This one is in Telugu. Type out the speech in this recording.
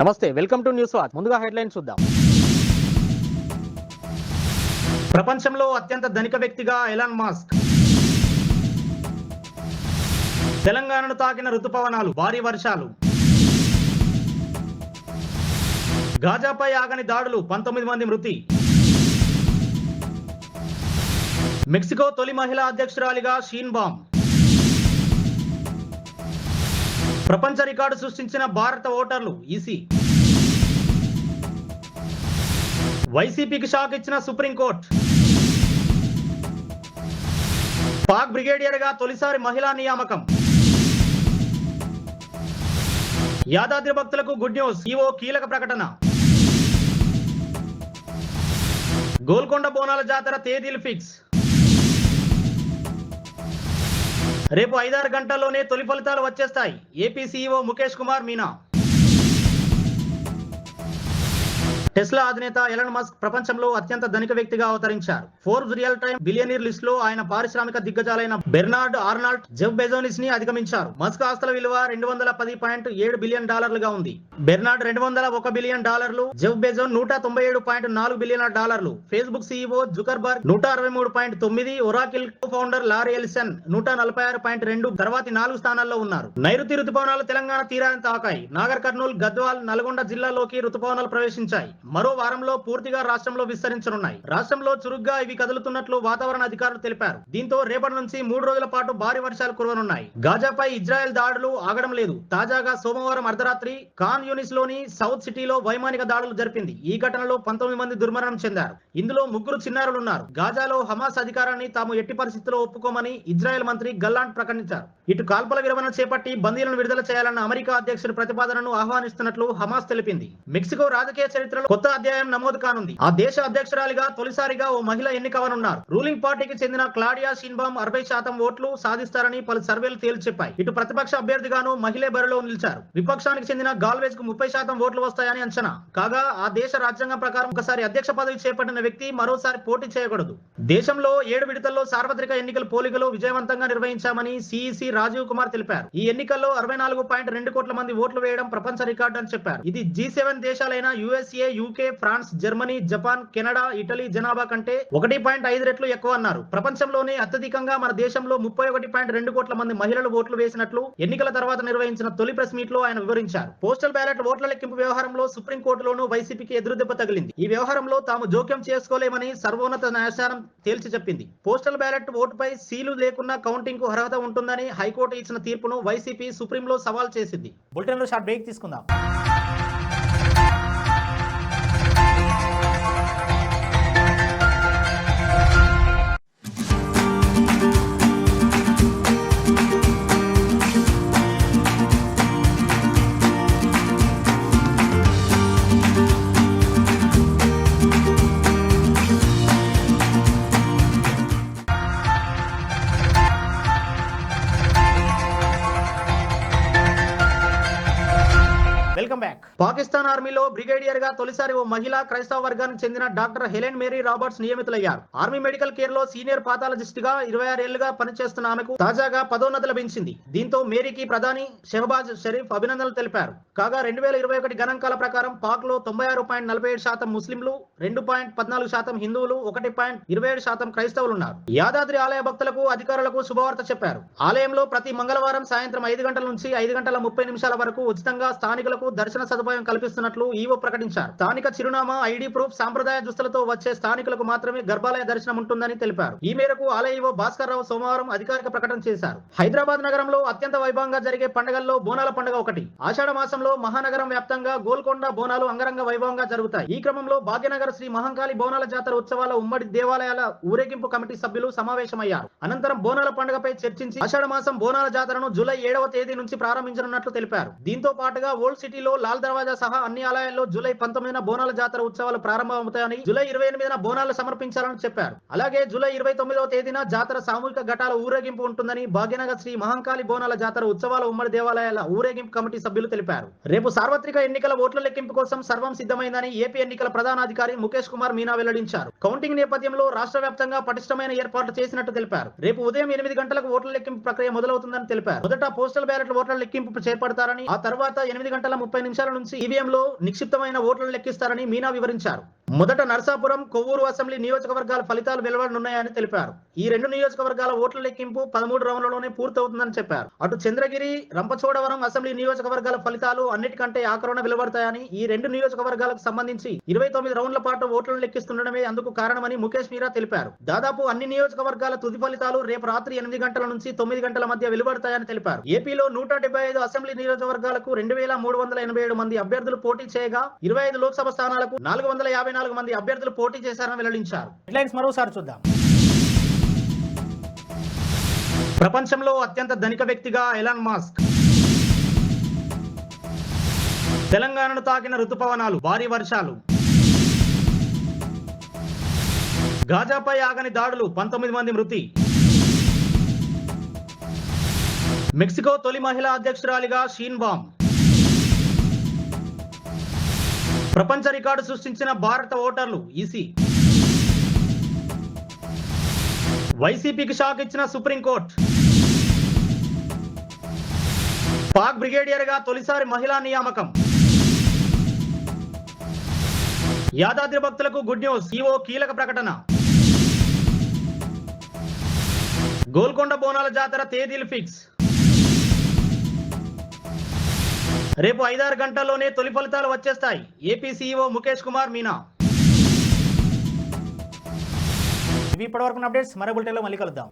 నమస్తే వెల్కమ్ టు న్యూస్ వాచ్. ముందుగా హెడ్లైన్ చూద్దాం. ప్రపంచంలో అత్యంత ధనిక వ్యక్తిగా ఎలాన్ మాస్క్. తెలంగాణను తాకిన రుతుపవనాలు భారీ వర్షాలు. గాజాపై ఆగని దాడులు పంతొమ్మిది మంది మృతి. మెక్సికో తొలి మహిళా అధ్యక్షురాలిగా షీన్ బామ్. ప్రపంచ రికార్డు సృష్టించిన భారత ఓటర్లు ఈసీ. వైసీపీకి షాక్ ఇచ్చిన సుప్రీంకోర్టు. పాక్ బ్రిగేడియర్గా తొలిసారి మహిళా నియామకం. యాదాద్రి భక్తులకు గుడ్ న్యూస్ ఈవో కీలక ప్రకటన. గోల్కొండ బోనాల జాతర తేదీలు ఫిక్స్. రేపు ఐదారు గంటల్లోనే తొలి ఫలితాలు వచ్చేస్తాయి. AP CEO Mukesh Kumar Meena Tesla అధినేత ఎలన్ మస్క్ ప్రపంచంలో అత్యంత ధనిక వ్యక్తిగా అవతరించారు. ఫోర్బ్స్ రియల్ టైమ్ బిలియనీర్ లిస్ట్లో ఆయన పారిశ్రామిక దిగ్గజాలైన బెర్నార్డ్ ఆర్నాల్డ్ జెఫ్ బెజోనిస్ని అధిగమించారు. మస్క్ ఆస్తుల విలువ రెండు వందల పది పాయింట్ ఏడు బిలియన్ డాలర్లుగా ఉంది. బెర్నార్డ్ రెండు వందల ఒక బిలియన్ డాలర్లు జెఫ్ బెజోన్ నూట తొంభై ఏడు పాయింట్ నాలుగు బిలియన్ డాలర్లు ఫేస్బుక్ సీఈఓ జుకర్బర్గ్ నూట అరవై మూడు పాయింట్ తొమ్మిది ఒరాకిల్ ఫౌండర్ లారీ ఎలిసన్ నూట నలభై ఆరు పాయింట్ రెండు తర్వాతి నాలుగు స్థానాల్లో ఉన్నారు. నైరుతి రుతుపవనాలు తెలంగాణ తీరాన్ని తాకాయి. నాగర్ కర్నూలు గద్వాల్ నల్గొండ జిల్లాలోకి రుతుపవనాలు ప్రవేశించాయి. మరో వారంలో పూర్తిగా రాష్ట్రంలో విస్తరించనున్నాయి. రాష్ట్రంలో చురుగ్గా ఇవి కదులుతున్నట్లు వాతావరణ అధికారులు తెలిపారు. దీంతో రేపటి నుంచి మూడు రోజుల పాటు భారీ వర్షాలు కురవనున్నాయి. గాజాపై ఇజ్రాయెల్ దాడులు ఆగడం లేదు. తాజాగా సోమవారం అర్ధరాత్రి ఖాన్ యూనిస్లోని సౌత్ సిటీలో వైమానిక దాడులు జరిపింది. ఈ ఘటనలో పంతొమ్మిది మంది దుర్మరణం చెందారు. ఇందులో ముగ్గురు చిన్నారులు ఉన్నారు గాజాలో హమాస్ అధికారాన్ని తాము ఎట్టి పరిస్థితుల్లో ఒప్పుకోమని ఇజ్రాయెల్ మంత్రి గల్లాంట్ ప్రకటించారు. ఇటు కాల్పల విరమణ చేపట్టి బందీలను విడుదల చేయాలన్న అమెరికా అధ్యక్షుడి ప్రతిపాదనను ఆహ్వానిస్తున్నట్లు హమాస్ తెలిపింది. మెక్సికో రాజకీయ చరిత్రలో కొత్త అధ్యాయం నమోదు కానుంది. ఆ దేశ అధ్యక్షురాలిగా తొలిసారిగా ఓ మహిళ ఎన్నికవనున్నారు. రూలింగ్ పార్టీకి చెందిన క్లాడియా షిన్బామ్ అరవై శాతం ఓట్లు సాధిస్తారని పలు సర్వేలు తేల్చి చెప్పాయి ఇటు ప్రతిపక్ష అభ్యర్థిగాను మహిళే బరిలో నిలిచారు. విపక్షానికి చెందిన గాల్వేజ్కు ముప్పై శాతం ఓట్లు వస్తాయని అంచనా. కాగా ఆ దేశ రాజ్యాంగం ప్రకారం ఒకసారి అధ్యక్ష పదవి చేపట్టిన వ్యక్తి మరోసారి పోటీ చేయకూడదు. దేశంలో ఏడు విడతల్లో సార్వత్రిక ఎన్నికల పోలికలు విజయవంతంగా నిర్వహించామని సిఇసి రాజీవ్ కుమార్ తెలిపారు. ఈ ఎన్నికల్లో అరవై నాలుగు పాయింట్ రెండు కోట్ల మంది ఓట్లు వేయడం ప్రపంచ రికార్డు అని చెప్పారు. ఇది G seven దేశాలైన USA UK France Germany Japan Canada Italy జనాభా కంటే ఒకటి పాయింట్ ఐదు రెట్లు ఎక్కువ అన్నారు. ప్రపంచంలోనే అత్యధికంగా మన దేశంలో ముప్పై ఒకటి పాయింట్ రెండు కోట్ల మంది మహిళలు ఓట్లు వేసినట్లు ఎన్నికల తర్వాత నిర్వహించిన తొలి ప్రెస్ మీట్లో ఆయన వివరించారు. పోస్టల్ బ్యాలెట్ ఓట్ల లెక్కింపు వ్యవహారంలో సుప్రీం కోర్టులోనూ వైసీపీకి ఎదురుదెబ్బ తగిలింది. ఈ వ్యవహారంలో తాము జోక్యం చేసుకోలేమని సర్వోన్నత న్యాయస్థానం తేల్చి చెప్పింది. పోస్టల్ బ్యాలెట్ ఓటుపై సీలు లేకున్నా కౌంటింగ్కు అర్హత ఉంటుందని హైకోర్టు ఇచ్చిన తీర్పును వైసీపీ సుప్రీంలో సవాల్ చేసింది. బులెటిన్లో షార్ట్ బ్రేక్ తీసుకుందాం. పాకిస్తాన్ ఆర్మీలో బ్రిగేడియర్గా తొలిసారి ఓ మహిళా క్రైస్తవ వర్గానికి చెందిన డాక్టర్ హెలెన్ మేరీ రాబర్ట్స్ నియమితులయ్యారు. ఆర్మీ మెడికల్ కేర్లో సీనియర్ పాథాలజిస్ట్గా ఇరవై ఆరేళ్ళుగా పనిచేస్తున్న ఆమెకు తాజాగా పదోన్నతి లభించింది. దీంతో మేరీకి ప్రధాని షెహబాజ్ షరీఫ్ అభినందనలు తెలిపారు. కాగా రెండు వేల ఇరవై ఒకటి గణాంకాల ప్రకారం పాక్లో తొంభై ఆరు పాయింట్ నలభై ఏడు శాతం ముస్లింలు రెండు పాయింట్ పద్నాలుగు శాతం హిందువులు ఒకటి పాయింట్ ఇరవై ఏడు శాతం క్రైస్తవులు ఉన్నారు. యాదాద్రి ఆలయ భక్తులకు అధికారులకు శుభవార్త చెప్పారు. ఆలయంలో ప్రతి మంగళవారం సాయంత్రం ఐదు గంటల నుంచి ఐదు గంటల ముప్పై నిమిషాల వరకు ఉచితంగా స్థానికులకు దర్శన సదుపాయం కల్పిస్తున్నట్లు ఈవో ప్రకటించారు. స్థానిక చిరునామా ఐడి ప్రూఫ్ సాంప్రదాయ దుస్తులతో వచ్చే స్థానికులకు మాత్రమే గర్భాలయ దర్శనం ఉంటుందని తెలిపారు. ఈ మేరకు ఆలయ ఈవో భాస్కర్ రావు సోమవారం అధికారిక ప్రకటన చేశారు. హైదరాబాద్ నగరంలో అత్యంత వైభవంగా జరిగే పండుగల్లో బోనాల పండుగ ఒకటి. ఆషాఢ మాసంలో మహానగరం వ్యాప్తంగా గోల్కొండ బోనాలు అంగరంగ వైభవంగా జరుగుతాయి. ఈ క్రమంలో భాగ్యనగర్ శ్రీ మహంకాళి బోనాల జాతర ఉత్సవాల ఉమ్మడి దేవాలయాల ఊరేగింపు కమిటీ సభ్యులు సమావేశమయ్యారు. అనంతరం బోనాల పండుగపై చర్చించి ఆషాఢ మాసం బోనాల జాతరను జూలై ఏడవ తేదీ నుంచి ప్రారంభించనున్నట్లు తెలిపారు. దీంతో పాటుగా ఓల్డ్ సిటీలో లాల్ దర్వాజా సహా అన్ని ఆలయాల్లో జూలై పంతొమ్మిదిన బోనాల జాతర ఉత్సవాలు ప్రారంభమవుతాయని జూలై ఇరవై ఎనిమిదిన బోనాలు సమర్పించాలని చెప్పారు. అలాగే జూలై ఇరవై తొమ్మిదవ తేదీన జాతర సామూహిక ఘటాల ఊరేగింపు ఉంటుందని భాగ్యనగర్ శ్రీ మహంకాళి బోనాల జాతర ఉత్సవాల ఉమ్మడి దేవాలయాల ఊరేగింపు కమిటీ సభ్యులు తెలిపారు. రేపు సార్వత్రిక ఎన్నికల ఓట్ల లెక్కింపు కోసం సర్వం సిద్ధమైందని ఏపీ ఎన్నికల ప్రధానాధికారి ముఖేష్ కుమార్ మీనా వెల్లడించారు. కౌంటింగ్ నేపథ్యంలో రాష్ట్ర వ్యాప్తంగా పటిష్టమైన ఏర్పాట్లు చేసినట్టు తెలిపారు. రేపు ఉదయం ఎనిమిది గంటలకు ఓట్ల లెక్కింపు ప్రక్రియ మొదలవుతుందని తెలిపారు. మొదట పోస్టల్ బ్యాలెట్ ఓట్ల లెక్కింపు చేపడతారని ఆ తర్వాత ఎనిమిది గంటల ముప్పై నిమిషాల నుంచి ఈవీఎంలో నిక్షిప్తమైన ఓట్లను లెక్కిస్తారని మీనా వివరించారు మొదట నర్సాపురం కొవ్వూరు అసెంబ్లీ నియోజకవర్గాల ఫలితాలు వెలువడనున్నాయని తెలిపారు. ఈ రెండు నియోజకవర్గాల ఓట్ల లెక్కింపు పదమూడు రౌండ్లలోనే పూర్తవుతుందని చెప్పారు. అటు చంద్రగిరి రంపచోడవరం అసెంబ్లీ నియోజకవర్గాల ఫలితాలు అన్నిటికంటే ఆకరణ వెలువడతాయని ఈ రెండు నియోజకవర్గాలకు సంబంధించి ఇరవై తొమ్మిది రౌండ్ల పాటు ఓట్లను లెక్కిస్తుండడమే అందుకు కారణమని ముఖేష్ మీరా తెలిపారు. దాదాపు అన్ని నియోజకవర్గాల తుది ఫలితాలు రేపు రాత్రి ఎనిమిది గంటల నుంచి తొమ్మిది గంటల మధ్య వెలువడతాయని తెలిపారు. ఏపీలో నూట డెబ్బై ఐదు అసెంబ్లీ నియోజకవర్గాలకు రెండు వేల మూడు వందల ఎనభై ఏడు మంది అభ్యర్థులు పోటీ చేయగా ఇరవై ఐదు లోక్సభ స్థానాలకు నాలుగు వందల యాభై నాలుగు మంది అభ్యర్థులు పోటీ చేశారని వెల్లడించారు. హెడ్లైన్స్ మరోసారి చూద్దాం. ప్రపంచంలో అత్యంత ధనిక వ్యక్తిగా ఎలాన్ మాస్క్. తెలంగాణను తాకిన ఋతుపవనాలు భారీ వర్షాలు. గాజాపై ఆగని దాడులు పంతొమ్మిది మంది మృతి. మెక్సికో తొలి మహిళా అధ్యక్షురాలిగా షీన్ బామ్. ప్రపంచ రికార్డు సృష్టించిన భారత ఓటర్లు ఈసీ. వైసీపీకి షాక్ ఇచ్చిన సుప్రీంకోర్టు. పాక్ బ్రిగేడియర్గా తొలిసారి మహిళా నియామకం. యాదాద్రి భక్తులకు గుడ్ న్యూస్ ఈవో కీలక ప్రకటన. గోల్కొండ బోనాల జాతర తేదీలు ఫిక్స్. రేపు ఐదారు గంటల్లోనే తొలి ఫలితాలు వచ్చేస్తాయి. AP CEO Mukesh Kumar Meena. ఇవి ఇప్పటివరకు అప్డేట్స్ మరో బులెటిన్లో మళ్ళీ కలుద్దాం.